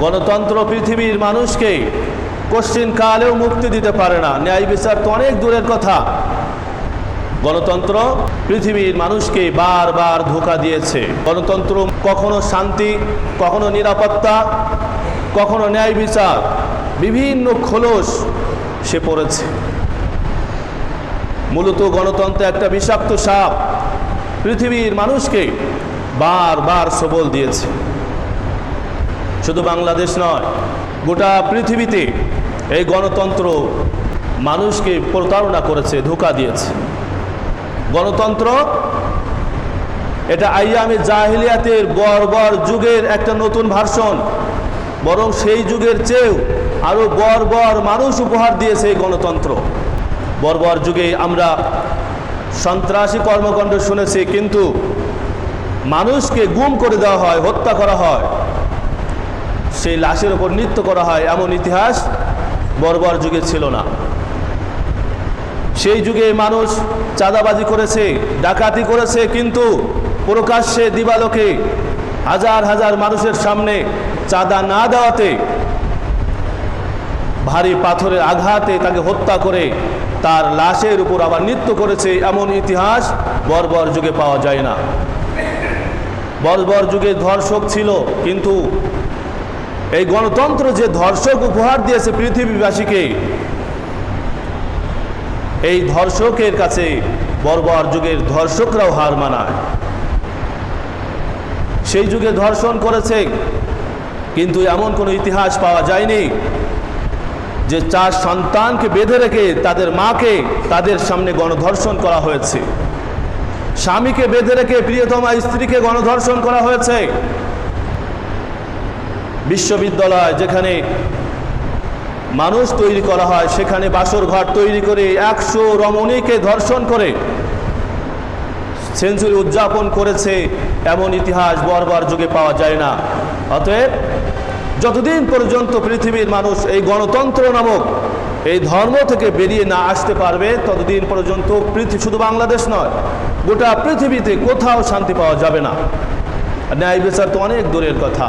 গণতন্ত্র পৃথিবীর মানুষকে কোশ্চিন কালেও মুক্তি দিতে পারে না। ন্যায় বিচার তো অনেক দূরের কথা। গণতন্ত্র পৃথিবীর মানুষকে বারবার ধোকা দিয়েছে। গণতন্ত্র কখনো শান্তি, কখনো নিরাপত্তা, কখনো ন্যায় বিচার, বিভিন্ন খোলস সে পড়েছে। মূলত গণতন্ত্র একটা বিষাক্ত সাপ। পৃথিবীর মানুষকে বারবার সবল দিয়েছে। শুধু বাংলাদেশ নয়, গোটা পৃথিবীতে এই গণতন্ত্র মানুষকে প্রতারণা করেছে, ধোকা দিয়েছে। গণতন্ত্র এটা আইয়ামে জাহিলিয়াতের বর্বর যুগের একটা নতুন ভার্সন, বরং সেই যুগের চেয়েও আরও বর্বর মানুষ উপহার দিয়েছে এই গণতন্ত্র। বর্বর যুগে আমরা সন্ত্রাসী কর্মকাণ্ড শুনেছি, কিন্তু মানুষকে গুম করে দেওয়া হয়, হত্যা করা হয়। সেই লাশের ওপর নৃত্য করা হয়, এমন ইতিহাস বর্বর যুগে ছিল না। সেই যুগে মানুষ চাঁদাবাজি করেছে, ডাকাতি করেছে, কিন্তু প্রকাশ্যে দিবালোকে হাজার হাজার মানুষের সামনে চাঁদা না দেওয়াতে, ভারী পাথরের আঘাতে তাকে হত্যা করে তার লাশের উপর আবার নৃত্য করেছে, এমন ইতিহাস বর্বর যুগে পাওয়া যায় না। বর্বর যুগে ধর্ষক ছিল, কিন্তু এই গণতন্ত্র যে ধর্ষক উপহার দিয়েছে পৃথিবীবাসীকে, এই ধর্ষকের কাছে বর্বর যুগের ধর্ষকরাও হার মানায়। সেই যুগে ধর্ষণ করেছে, কিন্তু এমন কোনো ইতিহাস পাওয়া যায়নি যে চার সন্তানকে বেঁধে রেখে তাদের মাকে তাদের সামনে গণধর্ষণ করা হয়েছে। স্বামীকে বেঁধে রেখে প্রিয়তমা স্ত্রীকে গণধর্ষণ করা হয়েছে। বিশ্ববিদ্যালয় যেখানে মানুষ তৈরি করা হয়, সেখানে বাসর ঘর তৈরি করে একশো রমণীকে ধর্ষণ করে সেঞ্চুরি উদযাপন করেছে, এমন ইতিহাস বরবার যুগে পাওয়া যায় না। অতএব যতদিন পর্যন্ত পৃথিবীর মানুষ এই গণতন্ত্র নামক এই ধর্ম থেকে বেরিয়ে না আসতে পারবে, ততদিন পর্যন্ত পৃথিবী শুধু বাংলাদেশ নয়, গোটা পৃথিবীতে কোথাও শান্তি পাওয়া যাবে না। ন্যায় বিচার তো অনেক দূরের কথা।